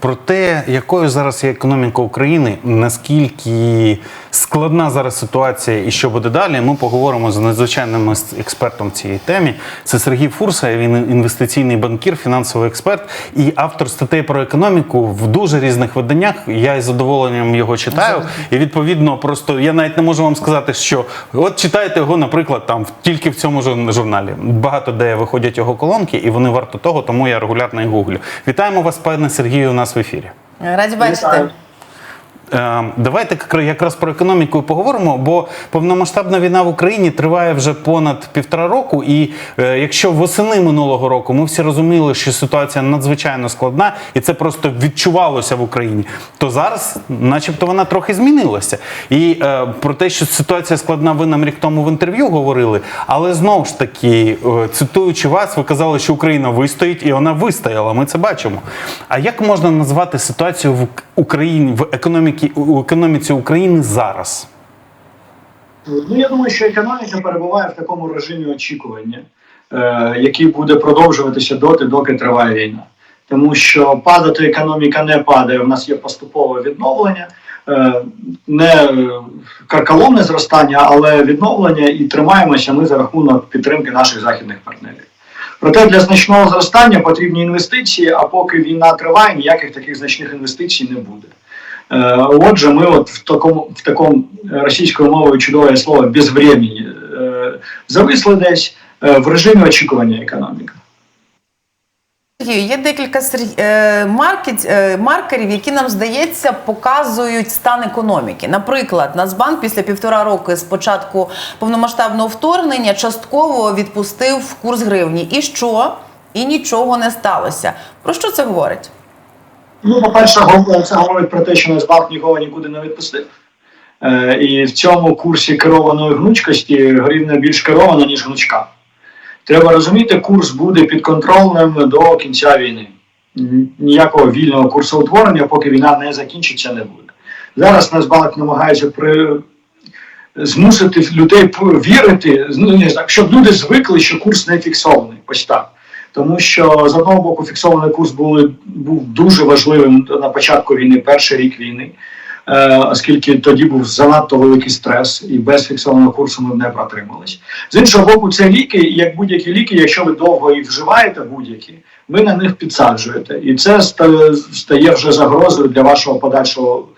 Про те, якою зараз є економіка України, наскільки складна зараз ситуація і що буде далі, ми поговоримо з надзвичайним експертом цій темі. Це Сергій Фурса, він інвестиційний банкір, фінансовий експерт і автор статей про економіку в дуже різних виданнях. Я із задоволенням його читаю. І відповідно, просто я навіть не можу вам сказати, що от читайте його, наприклад, там в- тільки в цьому жур- журналі. Багато де виходять його колонки, і вони варто того, тому я регулярно їх гуглю. Вітаємо вас, пане Сергію, у нас в ефірі. Раді бачити. Вітаю. Е, Давайте якраз про економіку поговоримо, бо повномасштабна війна в Україні триває вже понад півтора року. І е, якщо восени минулого року ми всі розуміли, що ситуація надзвичайно складна, і це просто відчувалося в Україні, то зараз, начебто, вона трохи змінилася. І е, про те, що ситуація складна, ви нам рік тому в інтерв'ю говорили. Але знову ж таки, цитуючи вас, ви казали, що Україна вистоїть, і вона вистояла. Ми це бачимо. А як можна назвати ситуацію в Україні в економіці у економіці України зараз? Ну я думаю, що економіка перебуває в такому режимі очікування, е, який буде продовжуватися доти, доки триває війна. Тому що падати економіка не падає. У нас є поступове відновлення, е, не карколомне зростання, але відновлення і тримаємося ми за рахунок підтримки наших західних партнерів. Проте для значного зростання потрібні інвестиції, а поки війна триває, ніяких таких значних інвестицій не буде. Е, Отже, ми от в такому в такому е, російською мовою чудове слово безвремені е, зависли десь в режимі очікування економіки. Є декілька маркерів, які нам здається показують стан економіки. Наприклад, Нацбанк після півтора роки з початку повномасштабного вторгнення частково відпустив курс гривні. І що? І нічого не сталося. Про що це говорить? Ну, по-перше, це говорить про те, що Нацбанк нікого нікуди не відпустив. Е, і в цьому курсі керованої гнучкості гривня більш керована, ніж гнучка. Треба розуміти, курс буде підконтрольним до кінця війни. Ніякого вільного курсоутворення, поки війна не закінчиться, не буде. Зараз Нацбанк намагається при... змусити людей вірити, ну, не знаю, щоб люди звикли, що курс не фіксований. Ось так. Тому що з одного боку фіксований курс були, був дуже важливим на початку війни, перший рік війни, е, оскільки тоді був занадто великий стрес, і без фіксованого курсу ми не протримались. З іншого боку, це ліки, і як будь-які ліки, якщо ви довго їх вживаєте, будь-які, ви на них підсаджуєте. І це стає вже загрозою для вашого подальшого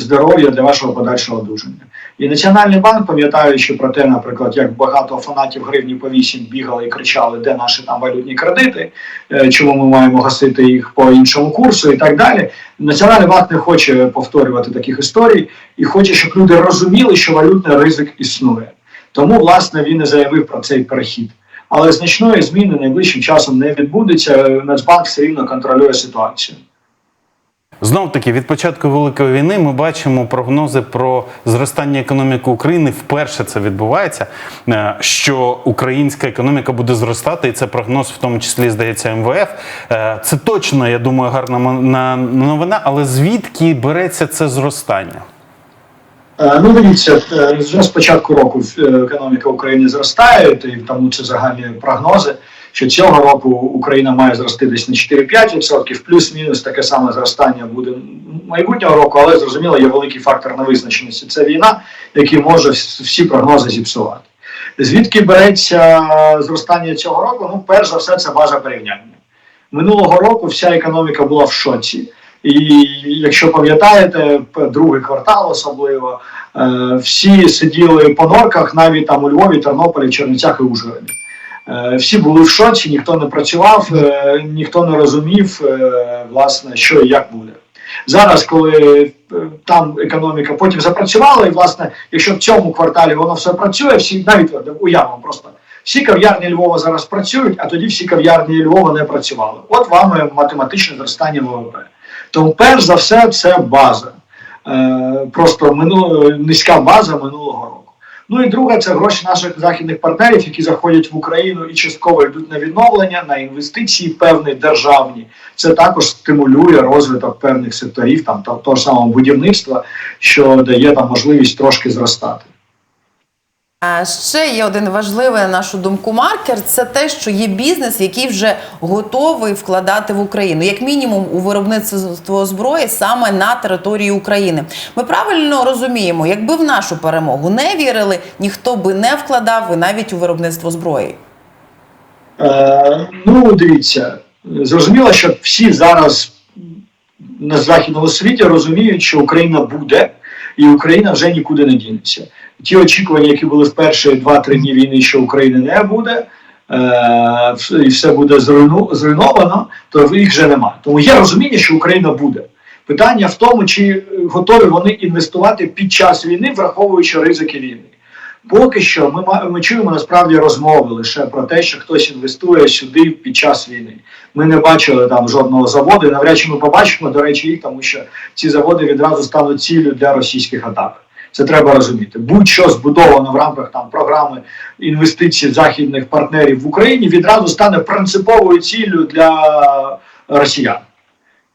здоров'я, для вашого подальшого одужання. І Національний банк, пам'ятаючи про те, наприклад, як багато фанатів гривні по 8 бігали і кричали, де наші там валютні кредити, е, чому ми маємо гасити їх по іншому курсу і так далі. Національний банк не хоче повторювати таких історій і хоче, щоб люди розуміли, що валютний ризик існує. Тому, власне, він і заявив про цей перехід. Але значної зміни найближчим часом не відбудеться. Нацбанк все рівно контролює ситуацію. Знов таки, від початку великої війни ми бачимо прогнози про зростання економіки України. Вперше це відбувається. е, Що українська економіка буде зростати, і це прогноз, в тому числі здається МВФ. Е, Це точно, я думаю, гарна новина. Але звідки береться це зростання? Е, Ну, дивіться, вже з початку року економіка України зростає, і тому це загальні прогнози. Що цього року Україна має зрости десь на 4-5%, плюс-мінус таке саме зростання буде майбутнього року, але зрозуміло, є великий фактор невизначеності. Це війна, який може всі прогнози зіпсувати. Звідки береться зростання цього року? Ну, перш за все, це база порівняння. Минулого року вся економіка була в шоці. І якщо пам'ятаєте, другий квартал особливо, е, всі сиділи по норках, навіть там у Львові, Тернополі, Чернівцях і Ужгороді. Е, Всі були в шоці, ніхто не працював, е, ніхто не розумів, е, власне, що і як буде. Зараз, коли там економіка потім запрацювала, і власне, якщо в цьому кварталі воно все працює, всі навіть уявимо просто. Всі кав'ярні Львова зараз працюють, а тоді всі кав'ярні Львова не працювали. От вам математичне зростання ВВП. Тому, перш за все, це база. Просто минуло, низька база минулого року. Ну і друге, це гроші наших західних партнерів, які заходять в Україну і частково йдуть на відновлення, на інвестиції певні державні. Це також стимулює розвиток певних секторів, там та- того самого будівництва, що дає там можливість трошки зростати. Ще є один важливий, на нашу думку, маркер це те, що є бізнес, який вже готовий вкладати в Україну, як мінімум у виробництво зброї саме на території України. Ми правильно розуміємо, якби в нашу перемогу не вірили, ніхто би не вкладав і навіть у виробництво зброї. Е, ну, дивіться, зрозуміло, що всі зараз на західному світі розуміють, що Україна буде, і Україна вже нікуди не дінеться. Ті очікування, які були в перші 2-3 дні війни, що України не буде, е, і все буде зруйну- зруйновано, то їх вже немає. Тому є розуміння, що Україна буде. Питання в тому, чи готові вони інвестувати під час війни, враховуючи ризики війни. Поки що ми, ми чуємо насправді розмови лише про те, що хтось інвестує сюди під час війни. Ми не бачили там жодного заводу. і Навряд чи ми побачимо, до речі, їх, тому що ці заводи відразу стануть ціллю для російських атак. Це треба розуміти. Будь-що збудовано в рамках там програми інвестицій західних партнерів в Україні відразу стане принциповою ціллю для росіян.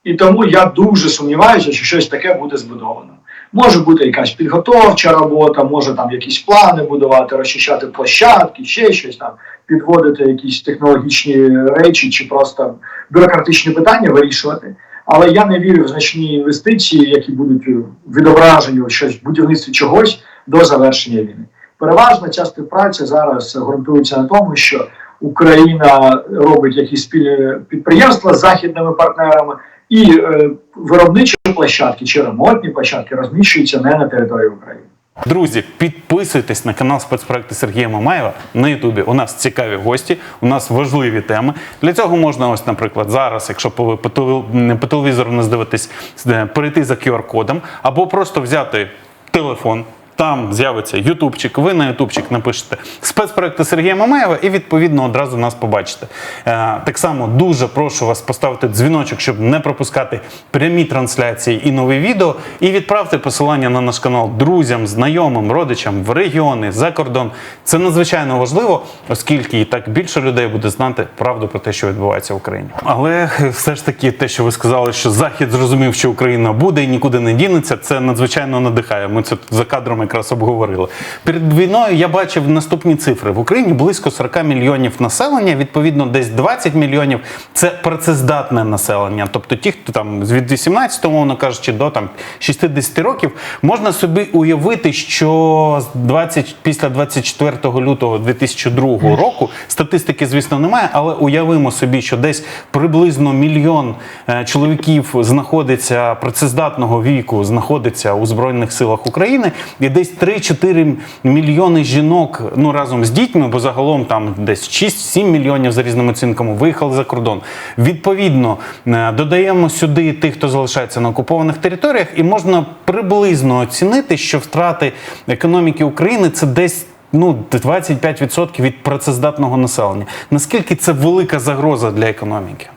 І тому я дуже сумніваюся, що щось таке буде збудовано. Може бути якась підготовча робота, може там якісь плани будувати, розчищати площадки, ще щось там, підводити якісь технологічні речі чи просто бюрократичні питання вирішувати. Але я не вірю в значні інвестиції, які будуть відображені у щось в будівництві чогось до завершення війни. Переважно ця співпраця зараз ґрунтується на тому, що Україна робить якісь спільні підприємства з західними партнерами, і е, виробничі площадки чи ремонтні площадки розміщуються не на території України. Друзі, підписуйтесь на канал спецпроекту Сергія Мамаєва на Ютубі. У нас цікаві гості, у нас важливі теми. Для цього можна, ось, наприклад, зараз, якщо по, по, теле- по телевізору не здивитись, е, перейти за QR-кодом, або просто взяти телефон. Там з'явиться Ютубчик, ви на Ютубчик напишете спецпроекти Сергія Мамаєва і відповідно одразу нас побачите. Е, так само дуже прошу вас поставити дзвіночок, щоб не пропускати прямі трансляції і нові відео. І відправте посилання на наш канал друзям, знайомим, родичам в регіони, за кордон. Це надзвичайно важливо, оскільки і так більше людей буде знати правду про те, що відбувається в Україні. Але все ж таки, те, що ви сказали, що Захід зрозумів, що Україна буде і нікуди не дінеться, це надзвичайно надихає. Ми це за кадром якраз обговорили. Перед війною я бачив наступні цифри: в Україні близько 40 мільйонів населення. Відповідно, десь 20 мільйонів це працездатне населення. Тобто ті, хто там з від 18, мовно кажучи, до там 60 років, можна собі уявити, що 20, після 24 лютого 2002 року статистики, звісно, немає, але уявимо собі, що десь приблизно мільйон е, чоловіків знаходиться працездатного віку, знаходиться у збройних силах України, і десь 3-4 мільйони жінок, ну разом з дітьми, бо загалом там десь 6-7 мільйонів за різними оцінками виїхали за кордон. Відповідно, е, додаємо сюди тих, хто залишається на окупованих територіях, і можна приблизно оцінити, що втрати економіки України це десь. Ну, 25% від працездатного населення. Наскільки це велика загроза для економіки?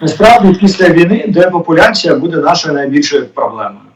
Насправді, після війни депопуляція буде нашою найбільшою проблемою.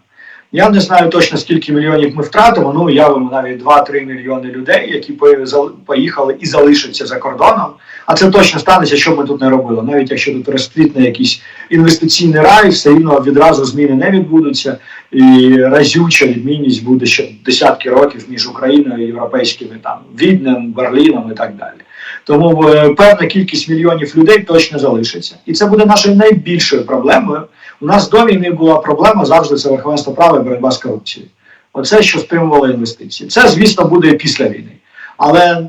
Я не знаю точно скільки мільйонів ми втратимо. Ну уявимо навіть 2-3 мільйони людей, які по- поїхали і залишаться за кордоном. А це точно станеться, що ми тут не робили. Навіть якщо тут розквітне якийсь інвестиційний рай, все рівно відразу зміни не відбудуться, і разюча відмінність буде ще десятки років між Україною і європейськими там Віднем, Берліном і так далі. Тому е, певна кількість мільйонів людей точно залишиться, і це буде нашою найбільшою проблемою. У нас до війни була проблема завжди це верховенство права і боротьба з корупцією. Оце що стимувало інвестиції. Це, звісно, буде після війни. Але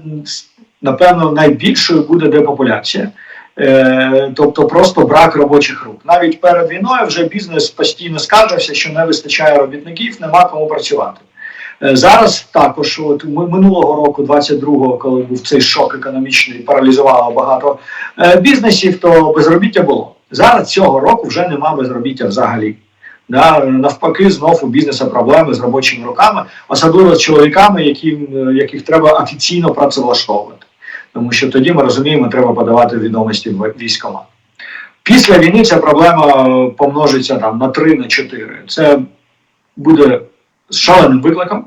напевно найбільшою буде депопуляція, е, тобто просто брак робочих рук. Навіть перед війною вже бізнес постійно скаржився, що не вистачає робітників, нема кому працювати. Е, Зараз також, от минулого року, 22-го, коли був цей шок економічний, паралізувало багато е, бізнесів, то безробіття було. Зараз цього року вже нема безробіття взагалі. Да, навпаки, знов у бізнесу проблеми з робочими руками, особливо з чоловіками, яким, е, яких треба офіційно працевлаштовувати. Тому що тоді ми розуміємо, треба подавати відомості в військкомат. Після війни ця проблема помножиться там на 3 на 4. Це буде шаленим викликом,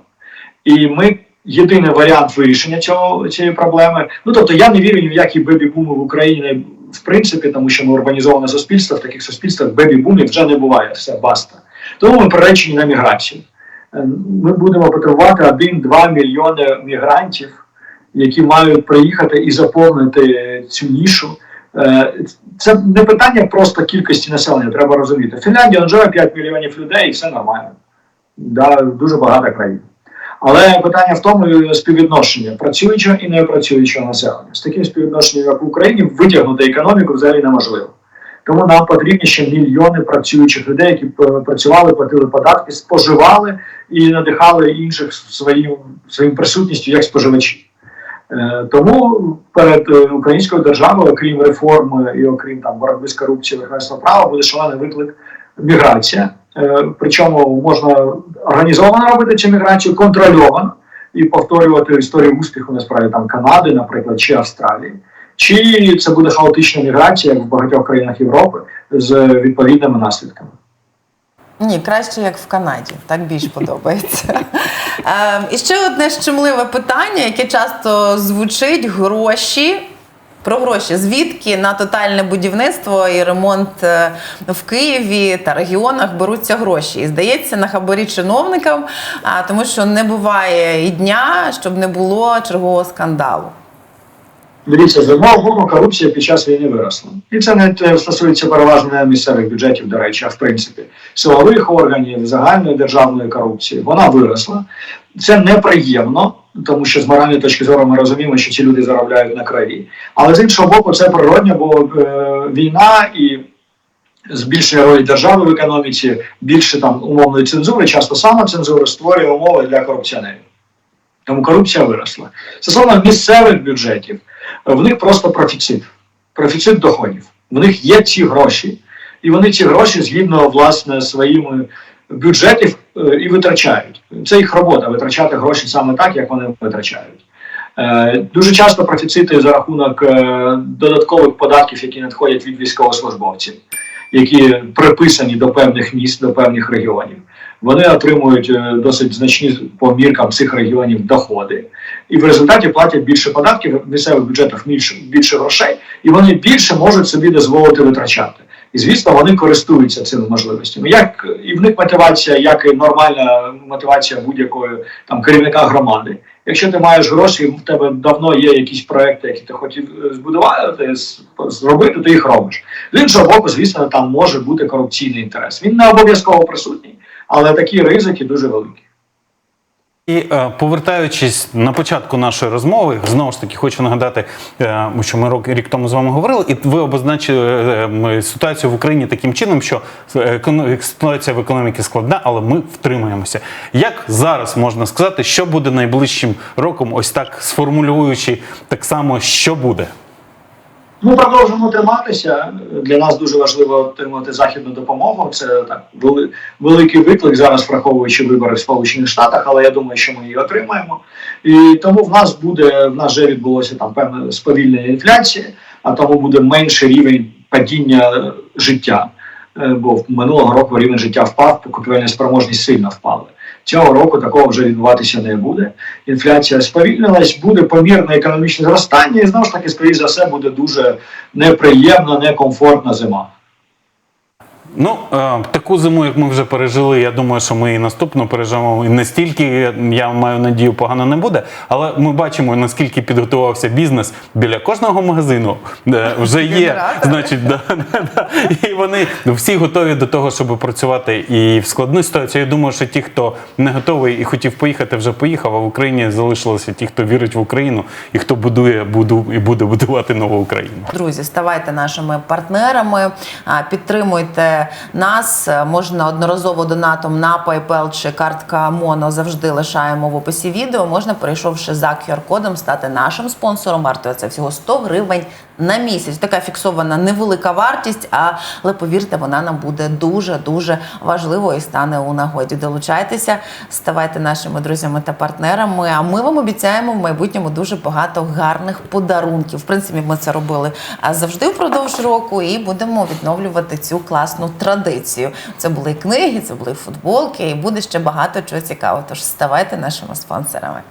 і ми єдиний варіант вирішення цього цієї проблеми. Ну тобто я не вірю ні в які бебі-буми в Україні в принципі, тому що ми урбанізоване суспільство, в таких суспільствах бебі-бумів вже не буває, все баста. Тому ми приречені на міграцію. Е, Ми будемо потребувати 1-2 мільйони мігрантів, які мають приїхати і заповнити цю нішу. Е, Це не питання просто кількості населення, треба розуміти. Фінляндія живе 5 мільйонів людей, і все нормально. Да, дуже багата країна. Але питання в тому е, співвідношення працюючого і непрацюючого населення. З таким співвідношенням, як в Україні, витягнути економіку взагалі неможливо. Тому нам потрібні ще мільйони працюючих людей, які е, працювали, платили податки, споживали і надихали інших своїм, своїм присутністю як споживачі. Е, Тому перед українською державою, окрім реформ і окрім там боротьби з корупцією, верховенства права, буде шалений виклик міграція. Е, Причому можна організовано робити цю міграцію, контрольовано і повторювати історію успіху насправді там Канади, наприклад, чи Австралії. Чи це буде хаотична міграція, як в багатьох країнах Європи, з відповідними наслідками? Ні, краще як в Канаді, так більш подобається. Е, і ще одне щемливе питання, яке часто звучить: гроші. Про гроші. Звідки на тотальне будівництво і ремонт е, в Києві та регіонах беруться гроші? І здається, на хабарі чиновникам, тому що не буває і дня, щоб не було чергового скандалу. Дивіться, з одного боку, корупція під час війни виросла. І це не стосується переважно місцевих бюджетів, до речі, а в принципі силових органів, загальної державної корупції. Вона виросла. Це неприємно, тому що з моральної точки зору ми розуміємо, що ці люди заробляють на крові. Але з іншого боку, це природньо, бо е, війна і збільшення ролі держави в економіці, більше там умовної цензури, часто самоцензури створює умови для корупціонерів. Тому корупція виросла. Стосовно місцевих бюджетів, в них просто профіцит, профіцит доходів. В них є ці гроші, і вони ці гроші згідно власне своїми бюджетів е, і витрачають. Це їх робота витрачати гроші саме так, як вони витрачають. Е, Дуже часто профіцити за рахунок е, додаткових податків, які надходять від військовослужбовців, які приписані до певних міст, до певних регіонів. Вони отримують е, досить значні по міркам цих регіонів доходи, і в результаті платять більше податків в місцевих бюджетах більше, більше грошей, і вони більше можуть собі дозволити витрачати. І звісно, вони користуються цими можливостями. Як і в них мотивація, як і нормальна мотивація будь-якого там керівника громади. Якщо ти маєш гроші, в тебе давно є якісь проекти, які ти хотів е, збудувати, зробити, ти їх робиш. З іншого боку, звісно, там може бути корупційний інтерес. Він не обов'язково присутній, але такі ризики дуже великі. І е, повертаючись на початку нашої розмови, знову ж таки хочу нагадати, е, що ми рок рік тому з вами говорили, і ви обозначили е, ситуацію в Україні таким чином, що ситуація в економіці складна, але ми втримаємося. Як зараз можна сказати, що буде найближчим роком, ось так сформулюючи так само, що буде? Ми продовжуємо триматися. Для нас дуже важливо отримати західну допомогу. Це так вели- великий виклик зараз, враховуючи вибори в Сполучених Штатах, але я думаю, що ми її отримаємо. І тому в нас буде в нас вже відбулося там певне сповільнення інфляції, а тому буде менший рівень падіння життя. Е, Бо минулого року рівень життя впав, покупівельна спроможність сильно впала. Цього року такого вже відбуватися не буде. Інфляція сповільнилась, буде помірне економічне зростання, і знову ж таки, скоріш за все, буде дуже неприємна, некомфортна зима. Ну, е, таку зиму, як ми вже пережили, я думаю, що ми і наступну переживемо. І настільки, я маю надію, погано не буде. Але ми бачимо, наскільки підготувався бізнес біля кожного магазину. Де вже є, значить, да, да, да. і вони всі готові до того, щоб працювати і в складну ситуацію. Я думаю, що ті, хто не готовий і хотів поїхати, вже поїхав. А в Україні залишилися ті, хто вірить в Україну і хто будує, буду і буде будувати нову Україну. Друзі, ставайте нашими партнерами, підтримуйте нас. Е, Можна одноразово донатом на PayPal чи картка Моно завжди лишаємо в описі відео. Можна, перейшовши за QR-кодом, стати нашим спонсором. Вартує це всього 100 гривень на місяць. Така фіксована невелика вартість, але повірте, вона нам буде дуже дуже важливою і стане у нагоді. Долучайтеся, ставайте нашими друзями та партнерами. А ми вам обіцяємо в майбутньому дуже багато гарних подарунків. В принципі, ми це робили завжди впродовж року, і будемо відновлювати цю класну традицію. Це були книги, це були футболки, і буде ще багато чого цікавого. Тож ставайте нашими спонсорами.